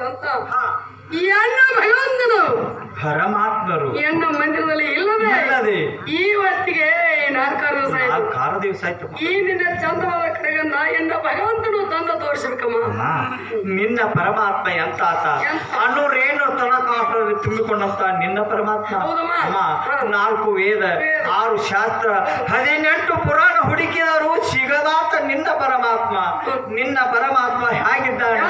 ಹಾ. ಈ ಅಣ್ಣ ಭಗವಂತನು ಪರಮಾತ್ಮರು. ಎಣ್ಣ ಮಂದಿರದಲ್ಲಿ ಇಲ್ಲದೆ ಇಲ್ಲದೆ. ಈ ಹೊತ್ತಿಗೆ ನಾಲ್ಕಾರು ದಿವಸ ನಾಲ್ಕಾರು ದಿವಸ ಆಯ್ತು. ಈ ನಿನ್ನ ಚಂದವಾದ ಕಡೆಗನ್ನ ಎನ್ನ ಭಗವಂತನು ತಂದ ತೋರಿಸ್ಬೇಕಮ್ಮ ನಿನ್ನ ಪರಮಾತ್ಮ ಎಂತ ಆತ? ತುಂಬಿಕೊಂಡಂತ ನಿನ್ನ ಪರಮಾತ್ಮ. ಅಮ್ಮ ನಾಲ್ಕು ವೇದ. ಆರು ಶಾಸ್ತ್ರ ಹದಿನೆಂಟು ಪುರಾಣ ಹುಡುಕಿದರು ಸಿಗದಾತ ನಿನ್ನ ಪರಮಾತ್ಮ ನಿನ್ನ ಪರಮಾತ್ಮ ಹೇಗಿದ್ದಾನೆ?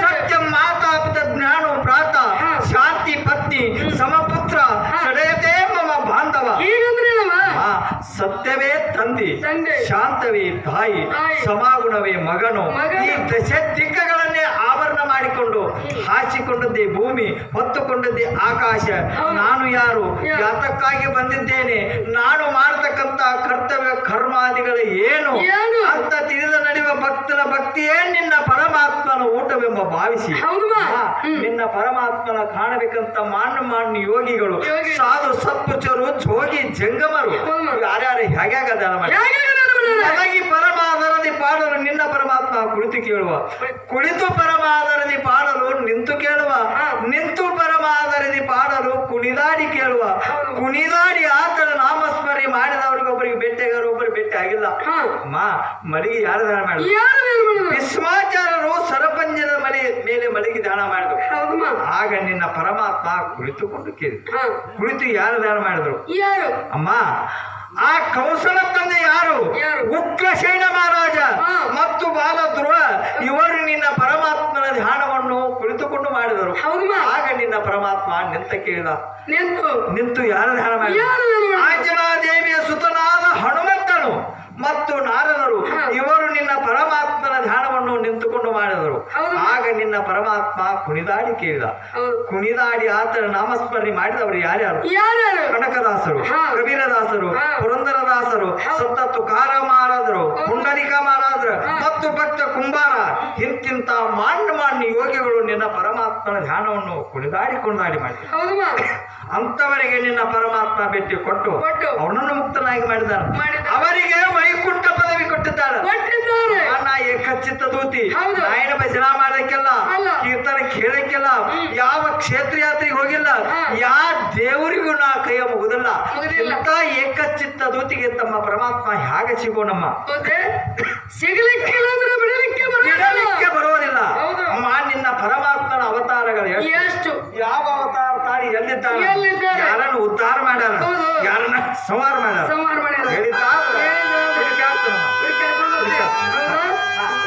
ಸತ್ಯ ಮಾತಾಪಿತ ಜ್ಞಾನ ಪ್ರಾತ. ಶಾಂತಿ ಪತ್ನಿ ಸಮಪುತ್ರ. ಸಡೆಯತೆ ಮಮ ಬಾಂಧವ ಸತ್ಯವೇ ತಂದೆ. ಶಾಂತವೇ ತಾಯಿ. ಸಮಾಗುಣವೇ ಮಗನು. ಈ ದಶ ದಿಕ್ಕಗಳನ್ನೇ ಹಾಸಿಕೊಂಡದ್ದೇ ಭೂಮಿ ಹೊತ್ತುಕೊಂಡದ್ದೇ ಆಕಾಶ. ನಾನು ಯಾರು? ಯಾತಕ್ಕಾಗಿ ಬಂದಿದ್ದೇನೆ? ನಾನು ಮಾಡತಕ್ಕಂತ ಕರ್ತವ್ಯ ಕರ್ಮಾದಿಗಳು ಏನು? ಅಂತ ತಿಳಿದ ನಡೆಯುವ ಭಕ್ತನ ಭಕ್ತಿಯೇ ನಿನ್ನ ಪರಮಾತ್ಮನ ಊಟವೆಂಬ ಭಾವಿಸಿ. ನಿನ್ನ ಪರಮಾತ್ಮನ ಕಾಣಬೇಕಂತ ಮಾನ್ಯ ಮಾನ್ಯ ಯೋಗಿಗಳು. ಯೋಗಿ. ಸಾಧು ಸತ್ಪುಚರು ಜೋಗಿ ಜಂಗಮರು. ಯಾರ್ಯಾರು ಯಾರ್ಯಾರು ಹೇಗ್ಯಾಗ ದಾನ ಮಾಡಿ ಹೇಗೆ ನಾನು ಮಾಡಿದೆ? ನನಗೆ ಪರಮಾದರದಿ ಪಾಡಲು ನಿನ್ನ ಕುಳಿತು ಕೇಳುವ. ಕುಳಿತು ಪರಮಾದರದಿ ಪಾಡಲು ನಿಂತು ಕೇಳುವ. ನಿಂತು ಪರಮಾದರದಿ ಪಾಡಲು ಕುಣಿದಾಡಿ ಕೇಳುವ. ಕುಣಿದಾಡಿ ಆತನ ನಾಮಸ್ಮರಣೆ ಮಾಡಿದವರಿಗೊಬ್ಬರಿಗೆ ಭೇಟಿಯಾಗರು ಒಬ್ಬರು ಭೇಟಿ ಆಗಿಲ್ಲ. ಮಾ ಅಮ್ಮ ಮಲಗಿ ಯಾರು ದಾನ ಮಾಡಿದ್ರು? ಯಾರು ಸರಪಂಜನ ಸರಪಂಜದ ಮಲೆ ಮಲಗಿ ದಾನ ಮಾಡಿದ್ರು. ಆಗ ನಿನ್ನ ಪರಮಾತ್ಮ ಕುಳಿತುಕೊಂಡು ಕೇಳಿದ್ರು ಹಾ. ಕುಳಿತು ಯಾರು ದಾನ ಮಾಡಿದ್ರು? ಅಮ್ಮ ಆ ಕೌಶಲ ತಂದೆ ಯಾರು? ಯಾರು? ಉಗ್ರಸೇನ ಮಹಾರಾಜ ಹಾ. ಮತ್ತು ಬಾಲ ಧ್ರುವ ಇವರು ನಿನ್ನ ಪರಮಾತ್ಮನ ಧ್ಯಾನವನ್ನು ಕುಳಿತುಕೊಂಡು ಮಾಡಿದರು. ಆಗ ನಿನ್ನ ಪರಮಾತ್ಮ ನಿಂತ ಕೇಳಿದ ನಿಂತು. ನಿಂತು ಯಾರು ಧ್ಯಾನ ಮಾಡಿದರು ಯಾರು ಏನು ಮಾಡಿದ್ರು? ಆಂಜನಾದೇವಿಯ ಸುತನಾದ ಹನುಮಂತನು ಮತ್ತು ನಾರದರು ಹಾ. ಇವರು ನಿನ್ನ ಪರಮಾತ್ಮನ ಧ್ಯಾನವನ್ನು ನಿಂತುಕೊಂಡು ಮಾಡಿದರು ಹೌದು. ಆಗ ನಿನ್ನ ಪರಮಾತ್ಮ ಕುಣಿದಾಡಿ ಕೇಳಿದ ಕುಣಿದಾಡಿ ಆತನ ನಾಮಸ್ಮರಣೆ ಮಾಡಿದವರು ಯಾರ್ಯಾರು ಕನಕದಾಸರು. ಕಬೀರದಾಸರು. ಪುರಂದರದಾಸರು ಹೌದು. ಸಂತ ತುಕಾರ ಮಹಾರಾಜರು. ಪುಂಡಲಿಕ ಮಹಾರಾಜರು ಮತ್ತು ಭಕ್ತ ಕುಂಬಾರ ಇಂತಿಂತ ಮಾಣ್ಣ ಮಾಣ್ಣ ಯೋಗಿಗಳು ನಿನ್ನ ಪರಮಾತ್ಮನ ಧ್ಯಾನವನ್ನು ಕುಣಿದಾಡಿ ಕುಣಿದಾಡಿ ಮಾಡಿ ಅಂತವರಿಗೆ ನಿನ್ನ ಪರಮಾತ್ಮ ಭೇಟಿ ಕೊಟ್ಟು. ಅವನನ್ನು ಮುಕ್ತನಾಗಿ ಮಾಡಿದ ಅವರಿಗೆ ಕೇಳಕ್ಕಿಲ್ಲ ಯಾವ ಕ್ಷೇತ್ರ ಯಾತ್ರೆಗೆ ಹೋಗಿಲ್ಲ ಯಾವ ದೇವರಿಗೂ ನಾ ಕೈಯ ಮುಗುದಿಲ್ಲ. ಇಂತ ಏಕಚಿತ್ತ ದೂತಿಗೆ ತಮ್ಮ ಪರಮಾತ್ಮ ಹೇಗೆ ಸಿಗೋಣಮ್ಮ ಸಿಗಲಿಕ್ಕಿಲ್ಲ ಅಂದ್ರೆ ಬಿಡಲಿಕ್ಕೆ ಅಮ್ಮ ಬರೋದಿಲ್ಲ. ನಿನ್ನ ಪರಮಾತ್ಮನ ಅವತಾರಗಳು ಎಷ್ಟು? ಯಾವ ಅವತಾರ ತಾಳಿ ಎಲ್ಲಿದ್ದಾರೆ ಯಾರನ್ನು ಉದ್ಧಾರ ಮಾಡಾರ ಯಾರನ್ನ ಸಂವಾರ ಮಾಡಾರ ಸಂವಾರ